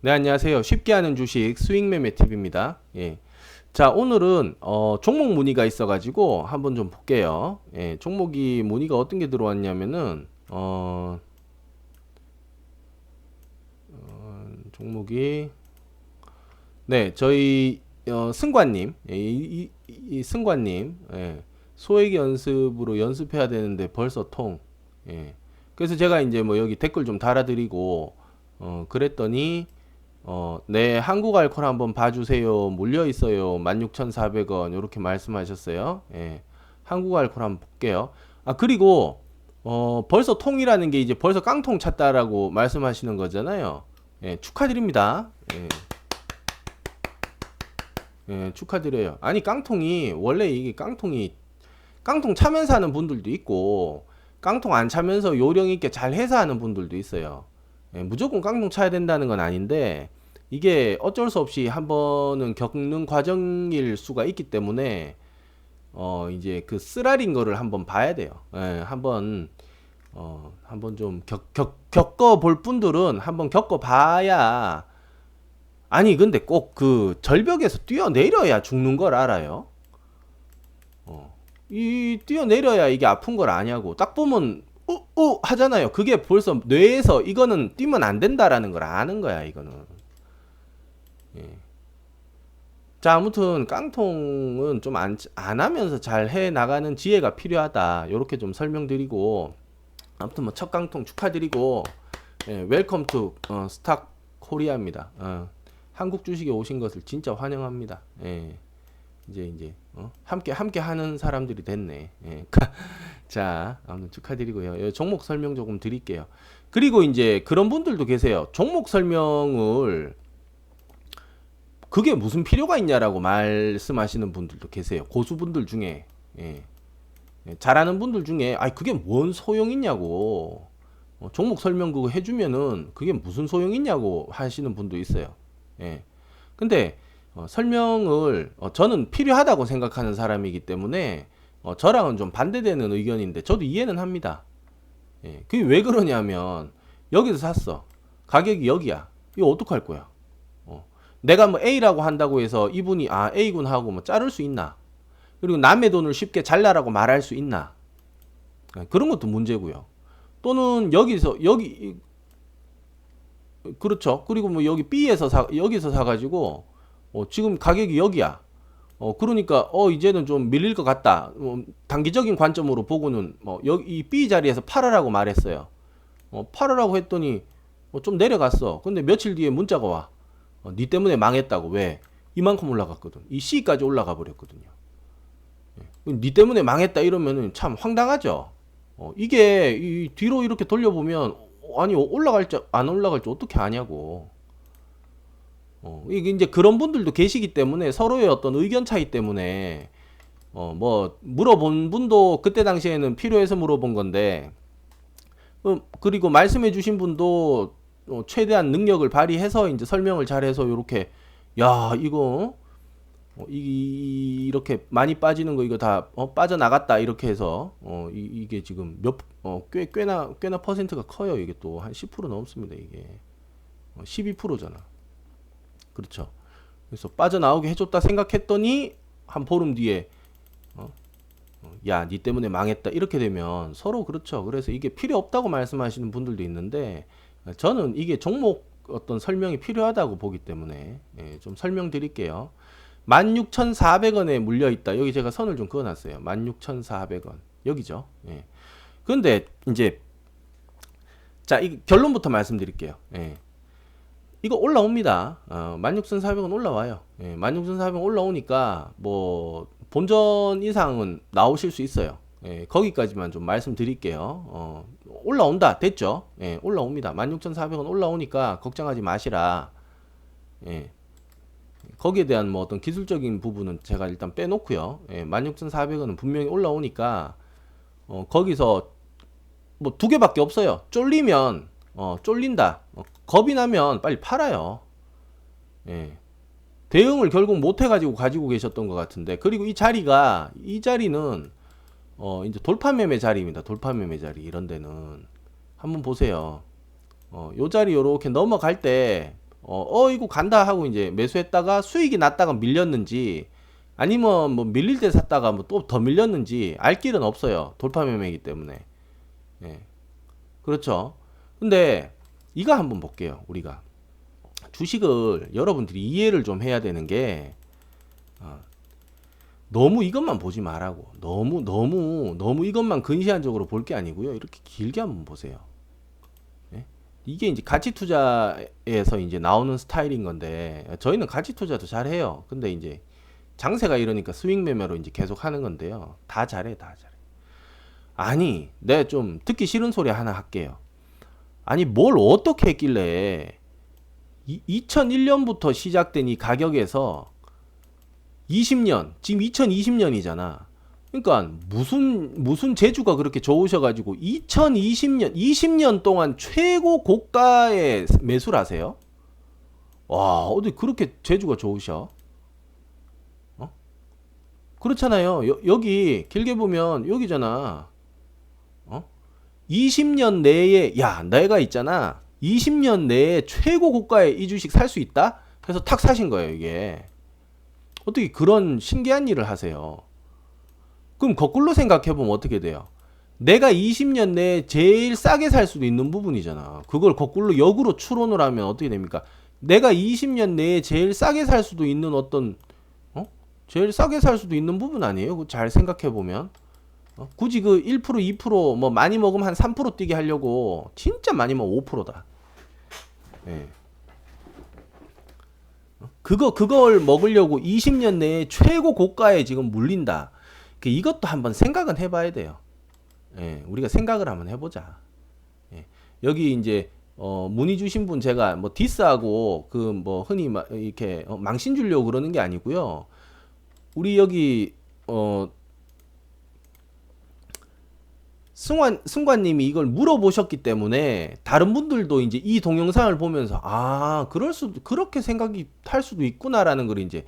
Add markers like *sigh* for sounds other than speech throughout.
네, 안녕하세요. 쉽게 하는 주식 스윙 매매 팁입니다. 예. 자, 오늘은 어, 종목 문의가 있어 가지고 한번 좀 볼게요. 예, 종목이 문의가 어떤 게 들어왔냐면은 어, 어, 종목이 네, 저희 어, 승관님, 예, 이, 이, 이 승관님, 예, 소액 연습으로 연습해야 되는데 벌써 통. 예. 그래서 제가 이제 뭐 여기 댓글 좀 달아드리고 어, 그랬더니 어, 네, 한국 알콜 한번 봐주세요. 물려 있어요. 16,400원. 이렇게 말씀하셨어요. 예. 한국 알콜 한번 볼게요. 아, 그리고, 어, 벌써 통이라는 게 이제 벌써 깡통 찼다라고 말씀하시는 거잖아요. 예, 축하드립니다. 예. 예, 축하드려요. 아니, 깡통이, 원래 이게 깡통이, 깡통 차면서 하는 분들도 있고, 깡통 안 차면서 요령 있게 잘 해서 하는 분들도 있어요. 예, 무조건 깡통 차야 된다는 건 아닌데 이게 어쩔 수 없이 한 번은 겪는 과정일 수가 있기 때문에 어 이제 그 쓰라린 거를 한번 봐야 돼요. 예, 한번 어 한번 좀 겪, 겪, 겪어 볼 분들은 한번 겪어 봐야 아니 근데 꼭 그 절벽에서 뛰어내려야 죽는 걸 알아요. 어. 이 뛰어내려야 이게 아픈 걸 아냐고 딱 보면 어, 어 하잖아요. 그게 벌써 뇌에서 이거는 뛰면 안 된다라는 걸 아는 거야, 이거는. 예. 자, 아무튼 깡통은 좀안 안 하면서 잘 해 나가는 지혜가 필요하다. 요렇게 좀 설명드리고 아무튼 뭐 첫 깡통 축하드리고 예, 웰컴 투 어, 스탁 코리아입니다. 어, 한국 주식에 오신 것을 진짜 환영합니다. 예. 이제 이제 어? 함께 함께 하는 사람들이 됐네. 예. *laughs* 자, 아무튼 축하드리고요. 예, 종목 설명 조금 드릴게요. 그리고 이제 그런 분들도 계세요. 종목 설명을 그게 무슨 필요가 있냐라고 말씀하시는 분들도 계세요. 고수분들 중에 예. 예, 잘하는 분들 중에 아 그게 뭔 소용 있냐고 어, 종목 설명 그거 해주면은 그게 무슨 소용 있냐고 하시는 분도 있어요. 예. 근데 어, 설명을 어, 저는 필요하다고 생각하는 사람이기 때문에 어, 저랑은 좀 반대되는 의견인데 저도 이해는 합니다. 예, 그게 왜 그러냐면 여기서 샀어. 가격이 여기야. 이거 어떡할 거야? 어. 내가 뭐 A라고 한다고 해서 이분이 아 A군 하고 뭐 자를 수 있나? 그리고 남의 돈을 쉽게 잘라라고 말할 수 있나? 예, 그런 것도 문제고요. 또는 여기서 여기 그렇죠. 그리고 뭐 여기 B에서 사 여기서 사가지고 어, 지금 가격이 여기야. 어, 그러니까, 어, 이제는 좀 밀릴 것 같다. 어, 단기적인 관점으로 보고는, 뭐, 여기, 이 B 자리에서 팔으라고 말했어요. 어, 팔으라고 했더니, 어, 좀 내려갔어. 근데 며칠 뒤에 문자가 와. 어, 니 때문에 망했다고. 왜? 이만큼 올라갔거든. 이 C까지 올라가 버렸거든요. 예. 니 때문에 망했다 이러면은 참 황당하죠. 어, 이게, 이 뒤로 이렇게 돌려보면, 아니, 올라갈지, 안 올라갈지 어떻게 아냐고. 어, 이게 이제 그런 분들도 계시기 때문에 서로의 어떤 의견 차이 때문에 어, 뭐 물어본 분도 그때 당시에는 필요해서 물어본 건데 어, 그리고 말씀해 주신 분도 어, 최대한 능력을 발휘해서 이제 설명을 잘해서 이렇게 야 이거 어, 이, 이렇게 많이 빠지는 거 이거 다 어, 빠져나갔다 이렇게 해서 어, 이, 이게 지금 몇 어, 꽤 꽤나 꽤나 퍼센트가 커요 이게 또 한 10% 넘습니다 이게 어, 12%잖아. 그렇죠. 그래서 빠져나오게 해줬다 생각했더니 한 보름 뒤에 어? 어, 야, 니 때문에 망했다 이렇게 되면 서로 그렇죠. 그래서 이게 필요 없다고 말씀하시는 분들도 있는데 저는 이게 종목 어떤 설명이 필요하다고 보기 때문에 예, 좀 설명드릴게요. 16,400원에 물려 있다. 여기 제가 선을 좀 그어놨어요. 16,400원 여기죠. 예. 그런데 이제 자, 이 결론부터 말씀드릴게요. 예. 이거 올라옵니다. 어, 16,400원 올라와요. 예, 16,400원 올라오니까 뭐 본전 이상은 나오실 수 있어요. 예, 거기까지만 좀 말씀드릴게요. 어, 올라온다. 됐죠? 예, 올라옵니다. 16,400원 올라오니까 걱정하지 마시라. 예. 거기에 대한 뭐 어떤 기술적인 부분은 제가 일단 빼놓고요. 예, 16,400원은 분명히 올라오니까 어, 거기서 뭐 두 개밖에 없어요. 쫄리면 어, 쫄린다. 어, 겁이 나면 빨리 팔아요. 예. 대응을 결국 못 해가지고 가지고 계셨던 것 같은데 그리고 이 자리가 이 자리는 어 이제 돌파 매매 자리입니다. 돌파 매매 자리 이런 데는 한번 보세요. 어, 요 자리 요렇게 넘어갈 때 어, 어 이거 간다 하고 이제 매수했다가 수익이 났다가 밀렸는지 아니면 뭐 밀릴 때 샀다가 뭐 또 더 밀렸는지 알 길은 없어요. 돌파 매매이기 때문에. 예. 그렇죠. 근데 이거 한번 볼게요. 우리가 주식을 여러분들이 이해를 좀 해야 되는 게 어, 너무 이것만 보지 말라고. 너무 너무 너무 이것만 근시안적으로 볼 게 아니고요. 이렇게 길게 한번 보세요. 예? 이게 이제 가치 투자에서 이제 나오는 스타일인 건데 저희는 가치 투자도 잘 해요. 근데 이제 장세가 이러니까 스윙 매매로 이제 계속 하는 건데요. 다 잘해, 다 잘해. 아니, 내가 좀 듣기 싫은 소리 하나 할게요. 아니, 뭘 어떻게 했길래 이, 2001년부터 시작된 이 가격에서 20년, 지금 2020년이잖아. 그러니까 무슨 무슨 재주가 그렇게 좋으셔 가지고 2020년, 20년 동안 최고 고가에 매수를 하세요? 와, 어디 그렇게 재주가 좋으셔? 그렇잖아요. 여, 여기 길게 보면 여기잖아. 어? 20년 내에 야, 내가 있잖아. 20년 내에 최고 고가에 이 주식 살 수 있다? 그래서 탁 사신 거예요, 이게. 어떻게 그런 신기한 일을 하세요? 그럼 거꾸로 생각해 보면 어떻게 돼요? 내가 20년 내에 제일 싸게 살 수도 있는 부분이잖아. 그걸 거꾸로 역으로 추론을 하면 어떻게 됩니까? 내가 20년 내에 제일 싸게 살 수도 있는 어떤 제일 싸게 살 수도 있는 부분 아니에요? 잘 생각해 보면 어? 굳이 그 1% 2%뭐 많이 먹으면 한 3% 뛰게 하려고 진짜 많이 먹으면 5%다. 예. 어? 그거 그걸 먹으려고 20년 내에 최고 고가에 지금 물린다. 그 이것도 한번 생각은 해봐야 돼요. 예, 우리가 생각을 한번 해보자. 예, 여기 이제 어, 문의 주신 분 제가 뭐 디스하고 그 뭐 흔히 막 이렇게 어, 망신 주려고 그러는 게 아니고요. 우리 여기 어 승관 승관님이 이걸 물어보셨기 때문에 다른 분들도 이제 이 동영상을 보면서 아 그럴 수도 그렇게 생각이 할 수도 있구나라는 걸 이제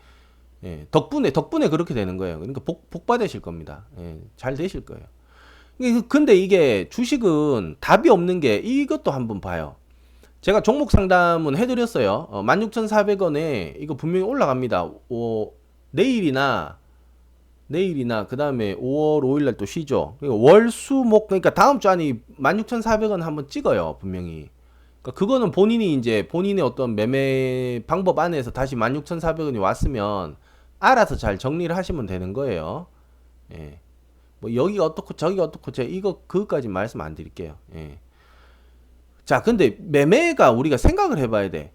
예, 덕분에 덕분에 그렇게 되는 거예요. 그러니까 복, 복 받으실 겁니다. 예, 잘 되실 거예요. 근데 이게 주식은 답이 없는 게 이것도 한번 봐요. 제가 종목 상담은 해드렸어요. 어, 16,400원에 이거 분명히 올라갑니다. 어, 내일이나 내일이나 그 다음에 5월 5일 날 또 쉬죠. 그러니까 월수목 그러니까 다음 주 안에 16,400원 한번 찍어요 분명히. 그러니까 그거는 본인이 이제 본인의 어떤 매매 방법 안에서 다시 16,400원이 왔으면 알아서 잘 정리를 하시면 되는 거예요. 예. 뭐 여기가 어떻고 저기가 어떻고 제가 이거 그것까지 말씀 안 드릴게요. 예. 자, 근데 매매가 우리가 생각을 해봐야 돼.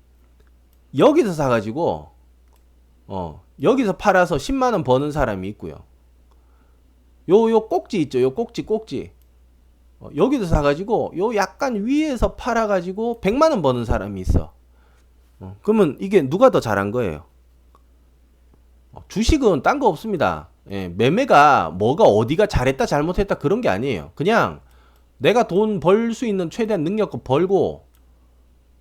여기서 사가지고 어 여기서 팔아서 10만 원 버는 사람이 있고요. 요 요 꼭지 있죠. 요 꼭지 꼭지. 어, 여기서 사가지고 요 약간 위에서 팔아가지고 100만 원 버는 사람이 있어. 어, 그러면 이게 누가 더 잘한 거예요? 어, 주식은 딴 거 없습니다. 예, 매매가 뭐가 어디가 잘했다 잘못했다 그런 게 아니에요. 그냥 내가 돈 벌 수 있는 최대한 능력껏 벌고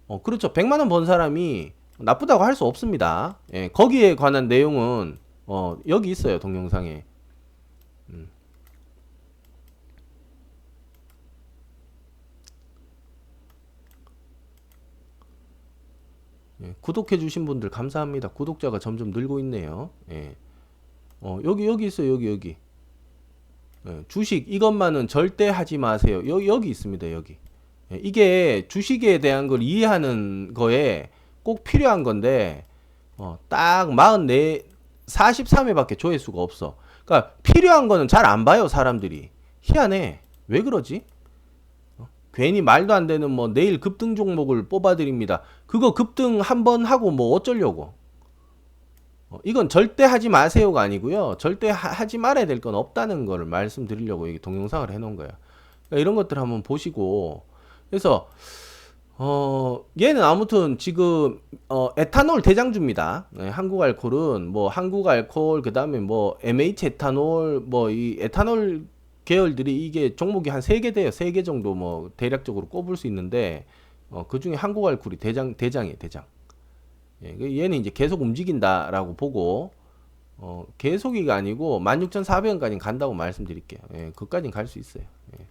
어, 그렇죠. 100만 원 번 사람이 나쁘다고 할 수 없습니다. 예, 거기에 관한 내용은 어, 여기 있어요 동영상에. 음. 예, 구독해주신 분들 감사합니다. 구독자가 점점 늘고 있네요. 예. 어, 여기 여기 있어요 여기 여기. 예, 주식 이것만은 절대 하지 마세요. 여기 여기 있습니다 여기. 예, 이게 주식에 대한 걸 이해하는 거에 꼭 필요한 건데 어, 딱 44, 43회밖에 조회수가 없어. 그러니까 필요한 거는 잘 안 봐요 사람들이. 희한해. 왜 그러지? 어? 괜히 말도 안 되는 뭐 내일 급등 종목을 뽑아드립니다. 그거 급등 한 번 하고 뭐 어쩌려고? 어, 이건 절대 하지 마세요가 아니고요. 절대 하, 지 말아야 될 건 없다는 거를 말씀드리려고 이게 동영상을 해놓은 거예요. 그러니까 이런 것들 한번 보시고 그래서 어, 얘는 아무튼 지금 어, 에탄올 대장주입니다. 네, 한국 알콜은 뭐 한국 알콜 그다음에 뭐 MH 에탄올 뭐 이 에탄올 계열들이 이게 종목이 한 세 개 돼요. 세 개 정도 뭐 대략적으로 꼽을 수 있는데 어, 그중에 한국 알콜이 대장 대장이에요, 대장. 예, 그 얘는 이제 계속 움직인다라고 보고 어, 계속이가 아니고 16,400원까지 간다고 말씀드릴게요. 예, 그까지는 갈수 있어요. 예.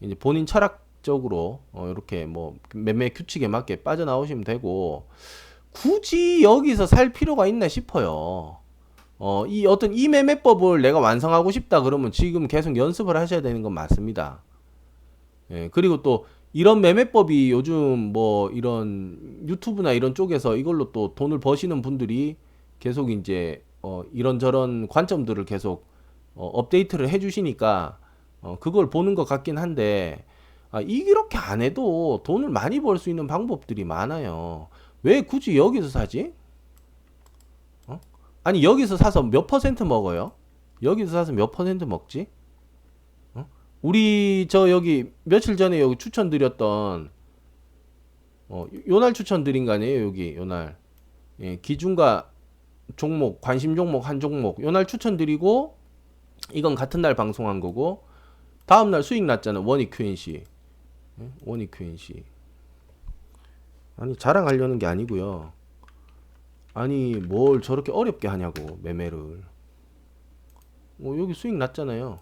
이제 본인 철학 적으로 어, 이렇게 뭐 매매 규칙에 맞게 빠져나오시면 되고 굳이 여기서 살 필요가 있나 싶어요. 어, 이 어떤 이 매매법을 내가 완성하고 싶다 그러면 지금 계속 연습을 하셔야 되는 건 맞습니다. 예, 그리고 또 이런 매매법이 요즘 뭐 이런 유튜브나 이런 쪽에서 이걸로 또 돈을 버시는 분들이 계속 이제 어, 이런저런 관점들을 계속 어, 업데이트를 해주시니까 어, 그걸 보는 것 같긴 한데 아, 이렇게 안 해도 돈을 많이 벌 수 있는 방법들이 많아요. 왜 굳이 여기서 사지? 어? 아니 여기서 사서 몇 퍼센트 먹어요? 여기서 사서 몇 퍼센트 먹지? 어? 우리 저 여기 며칠 전에 여기 추천드렸던 어, 요날 추천드린 거 아니에요 여기 요날 예, 기준과 종목 관심 종목 한 종목 요날 추천드리고 이건 같은 날 방송한 거고 다음 날 수익 났잖아 원익 QNC 예? 원익 QNC 아니 자랑하려는 게 아니고요. 아니 뭘 저렇게 어렵게 하냐고 매매를. 어, 여기 수익 났잖아요.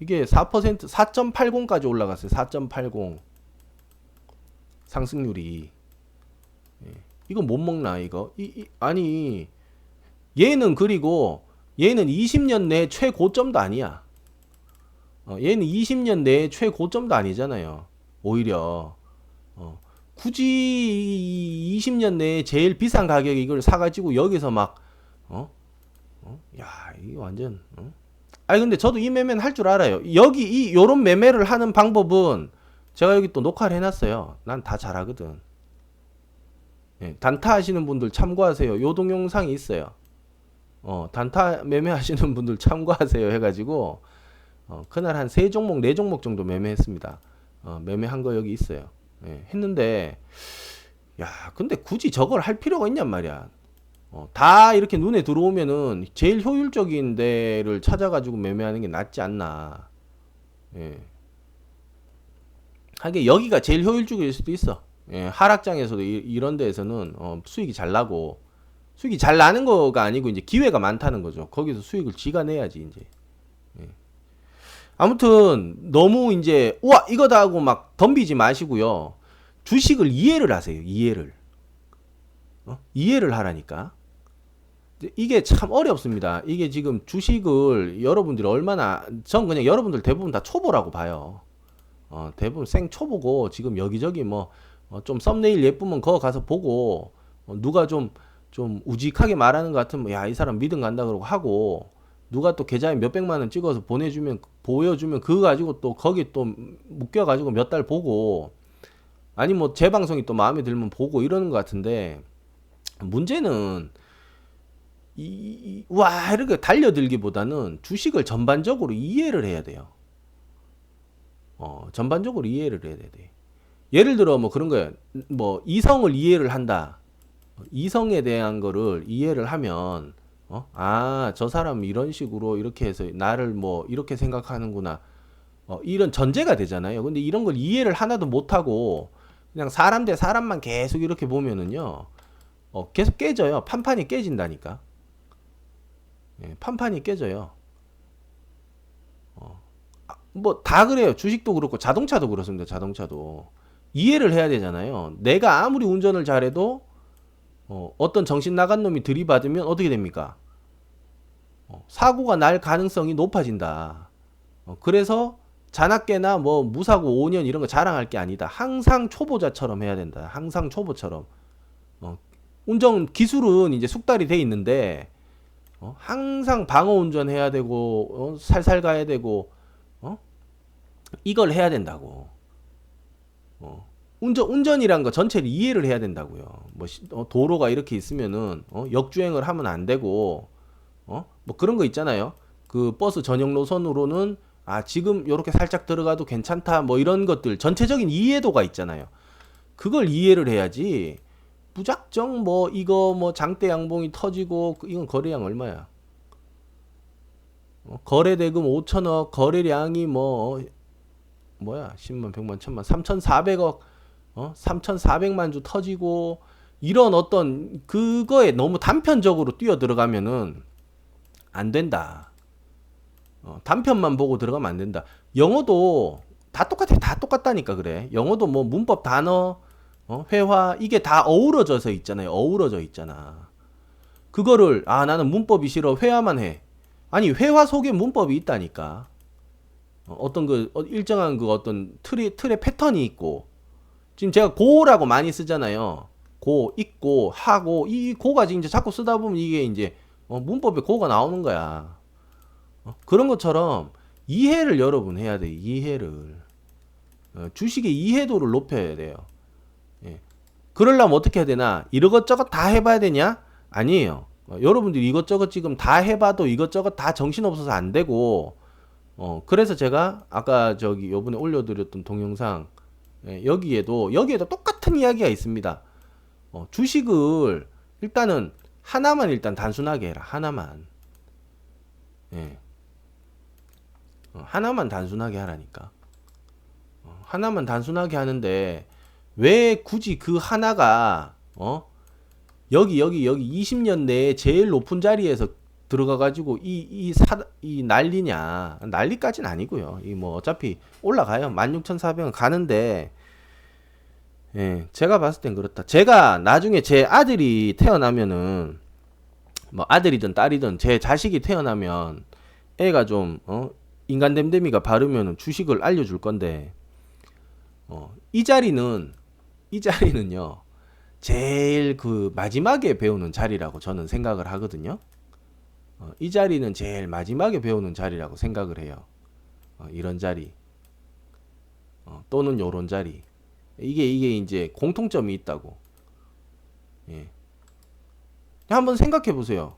이게 4% 4.80까지 올라갔어요. 4.80 상승률이. 예. 이거 못 먹나 이거? 이, 이- 아니 얘는 그리고 얘는 20년 내 최고점도 아니야. 어, 얘는 20년 내 최고점도 아니잖아요 오히려 어, 굳이 20년 내에 제일 비싼 가격에 이걸 사가지고 여기서 막 어? 어? 야 이게 완전 어? 아니 근데 저도 이 매매는 할 줄 알아요 여기 이 요런 매매를 하는 방법은 제가 여기 또 녹화를 해놨어요 난 다 잘하거든 예, 단타 하시는 분들 참고하세요 요 동영상이 있어요 어, 단타 매매하시는 분들 참고하세요 해가지고 어, 그날 한 세 종목 네 종목 정도 매매했습니다 어, 매매한 거 여기 있어요. 예, 했는데 야 근데 굳이 저걸 할 필요가 있냔 말이야. 어, 다 이렇게 눈에 들어오면은 제일 효율적인 데를 찾아가지고 매매하는 게 낫지 않나. 예. 하긴 여기가 제일 효율적일 수도 있어. 예, 하락장에서도 이, 런 데에서는 어, 수익이 잘 나고 수익이 잘 나는 거가 아니고 이제 기회가 많다는 거죠. 거기서 수익을 지가 내야지 이제. 예. 아무튼 너무 이제 우와 이거다 하고 막 덤비지 마시고요. 주식을 이해를 하세요. 이해를. 어? 이해를 하라니까. 이게 참 어렵습니다. 이게 지금 주식을 여러분들이 얼마나 전 그냥 여러분들 대부분 다 초보라고 봐요. 어, 대부분 생 초보고 지금 여기저기 뭐좀 썸네일 예쁘면 거 가서 보고 어, 누가 좀좀 우직하게 말하는 것 같으면 야 이 사람 믿음 간다 그러고 하고 누가 또 계좌에 몇 백만 원 찍어서 보내주면 보여주면 그거 가지고 또 거기 또 묶여 가지고 몇 달 보고 아니 뭐제 방송이 또 마음에 들면 보고 이러는 것 같은데 문제는 이, 이- 와 이렇게 달려들기보다는 주식을 전반적으로 이해를 해야 돼요. 어 전반적으로 이해를 해야 돼. 예를 들어 뭐 그런 거야. 뭐 이성을 이해를 한다. 이성에 대한 거를 이해를 하면 어? 아, 저 사람 이런 식으로 이렇게 해서 나를 뭐 이렇게 생각하는구나. 어, 이런 전제가 되잖아요. 근데 이런 걸 이해를 하나도 못 하고 그냥 사람 대 사람만 계속 이렇게 보면은요. 어, 계속 깨져요. 판판이 깨진다니까. 예, 판판이 깨져요. 어, 뭐다 그래요. 주식도 그렇고 자동차도 그렇습니다. 자동차도 이해를 해야 되잖아요. 내가 아무리 운전을 잘해도 어, 어떤 정신 나간 놈이 들이받으면 어떻게 됩니까? 어, 사고가 날 가능성이 높아진다. 어, 그래서 자나깨나 뭐 무사고 5년 이런 거 자랑할 게 아니다. 항상 초보자처럼 해야 된다. 항상 초보처럼. 어, 운전 기술은 이제 숙달이 돼 있는데 어, 항상 방어 운전해야 되고 어, 살살 가야 되고 어? 이걸 해야 된다고. 어. 운전 운전이란 거 전체를 이해를 해야 된다고요. 뭐 시- 어, 도로가 이렇게 있으면은 어, 역주행을 하면 안 되고 어? 뭐 그런 거 있잖아요. 그 버스 전용 노선으로는 아 지금 요렇게 살짝 들어가도 괜찮다 뭐 이런 것들 전체적인 이해도가 있잖아요. 그걸 이해를 해야지 무작정 뭐 이거 뭐 장대 양봉이 터지고 그- 이건 거래량 얼마야? 어, 거래 대금 5천억 거래량이 뭐 어, 뭐야 10만 100만 1000만 3,400억 어 3,400만 주 터지고 이런 어떤 그거에 너무 단편적으로 뛰어 들어가면은 안 된다. 어, 단편만 보고 들어가면 안 된다. 영어도 다 똑같아. 다 똑같다니까 그래. 영어도 뭐 문법 단어 어? 회화 이게 다 어우러져서 있잖아요. 어우러져 있잖아. 그거를 아 나는 문법이 싫어 회화만 해. 아니 회화 속에 문법이 있다니까. 어, 어떤 그 어, 일정한 그 어떤 틀이 틀의 패턴이 있고 지금 제가 고라고 많이 쓰잖아요. 고 있고 하고 이 고가 이제 자꾸 쓰다 보면 이게 이제 어, 문법에 고가 나오는 거야. 어, 그런 것처럼 이해를 여러분 해야 돼. 이해를 어, 주식의 이해도를 높여야 돼요. 예. 그러려면 어떻게 해야 되나? 이것저것 다 해봐야 되냐? 아니에요. 어, 여러분들이 이것저것 지금 다 해봐도 이것저것 다 정신없어서 안 되고, 어, 그래서 제가 아까 저기 요번에 올려드렸던 동영상, 예, 여기에도, 여기에도 똑같은 이야기가 있습니다. 어, 주식을 일단은 하나만 일단 단순하게 해라. 하나만. 예. 어, 하나만 단순하게 하라니까. 어, 하나만 단순하게 하는데, 왜 굳이 그 하나가, 어? 여기 여기 여기 20년 내에 제일 높은 자리에서 들어가 가지고 이 이 사 이 난리냐 난리까지는 아니고요 이 뭐 어차피 올라가요 16,400원 가는데 예 제가 봤을 땐 그렇다 제가 나중에 제 아들이 태어나면은 뭐 아들이든 딸이든 제 자식이 태어나면 애가 좀 어 인간 댐댐이가 바르면은 주식을 알려줄 건데 어 이 자리는 이 자리는요 제일 그 마지막에 배우는 자리라고 저는 생각을 하거든요. 어, 이 자리는 제일 마지막에 배우는 자리라고 생각을 해요. 어, 이런 자리 어, 또는 요런 자리 이게 이게 이제 공통점이 있다고. 예. 한번 생각해 보세요.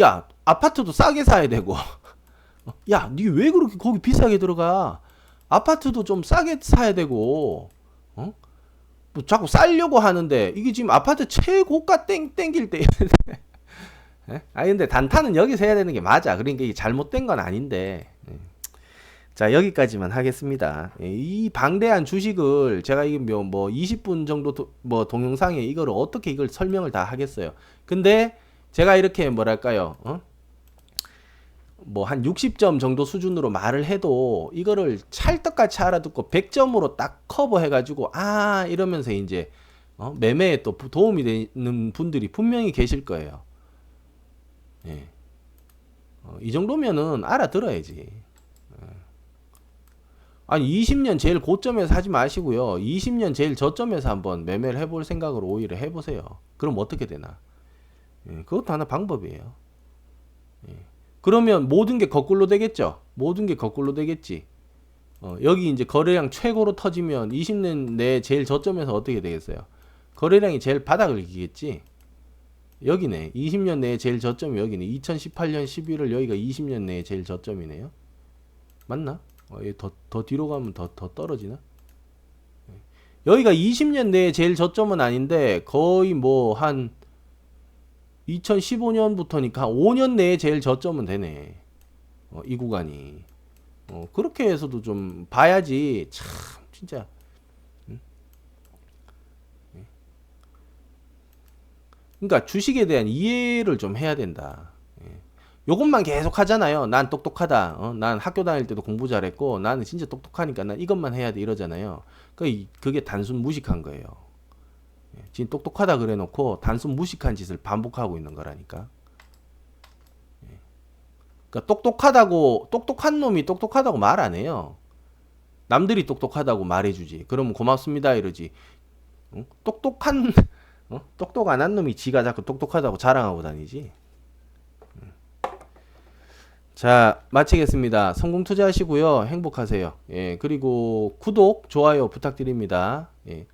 야 아파트도 싸게 사야 되고, *laughs* 야 니 왜 그렇게 거기 비싸게 들어가? 아파트도 좀 싸게 사야 되고, 어? 뭐 자꾸 싸려고 하는데 이게 지금 아파트 최고가 땡 땡길 때 *laughs* 예? 아 근데 단타는 여기서 해야 되는 게 맞아. 그러니까 이게 잘못된 건 아닌데. 예. 자 여기까지만 하겠습니다. 예, 이 방대한 주식을 제가 이게 뭐, 뭐 20분 정도 도, 뭐 동영상에 이거를 어떻게 이걸 설명을 다 하겠어요. 근데 제가 이렇게 뭐랄까요? 어? 뭐한 60점 정도 수준으로 말을 해도 이거를 찰떡같이 알아듣고 100점으로 딱 커버해 가지고 아 이러면서 이제 어? 매매에 또 도움이 되는 분들이 분명히 계실 거예요. 예. 어, 이 정도면은 알아들어야지. 예. 아니 20년 제일 고점에서 하지 마시고요. 20년 제일 저점에서 한번 매매를 해볼 생각으로 오히려 해보세요. 그럼 어떻게 되나? 예, 그것도 하나 방법이에요. 예. 그러면 모든 게 거꾸로 되겠죠. 모든 게 거꾸로 되겠지. 어, 여기 이제 거래량 최고로 터지면 20년 내에 제일 저점에서 어떻게 되겠어요? 거래량이 제일 바닥을 기겠지. 여기네. 20년 내에 제일 저점이 여기네. 2018년 11월 여기가 20년 내에 제일 저점이네요. 맞나? 어, 더, 더 뒤로 가면 더, 더 떨어지나? 예. 여기가 20년 내에 제일 저점은 아닌데 거의 뭐 한 2015년부터니까 한 5년 내에 제일 저점은 되네. 어, 이 구간이. 어, 그렇게 해서도 좀 봐야지. 참, 진짜. 응? 예. 그러니까 주식에 대한 이해를 좀 해야 된다. 예. 요것만 계속 하잖아요. 난 똑똑하다. 어? 난 학교 다닐 때도 공부 잘했고, 나는 진짜 똑똑하니까 난 이것만 해야 돼. 이러잖아요. 그 그게 단순 무식한 거예요. 예, 지금 똑똑하다 그래 놓고 단순 무식한 짓을 반복하고 있는 거라니까. 예. 그러니까 똑똑하다고 똑똑한 놈이 똑똑하다고 말 안 해요. 남들이 똑똑하다고 말해주지. 그러면 고맙습니다 이러지. 응? 똑똑한 어? 똑똑 안 한 놈이 지가 자꾸 똑똑하다고 자랑하고 다니지. 응. 자 마치겠습니다. 성공 투자하시고요. 행복하세요. 예 그리고 구독 좋아요 부탁드립니다. 예.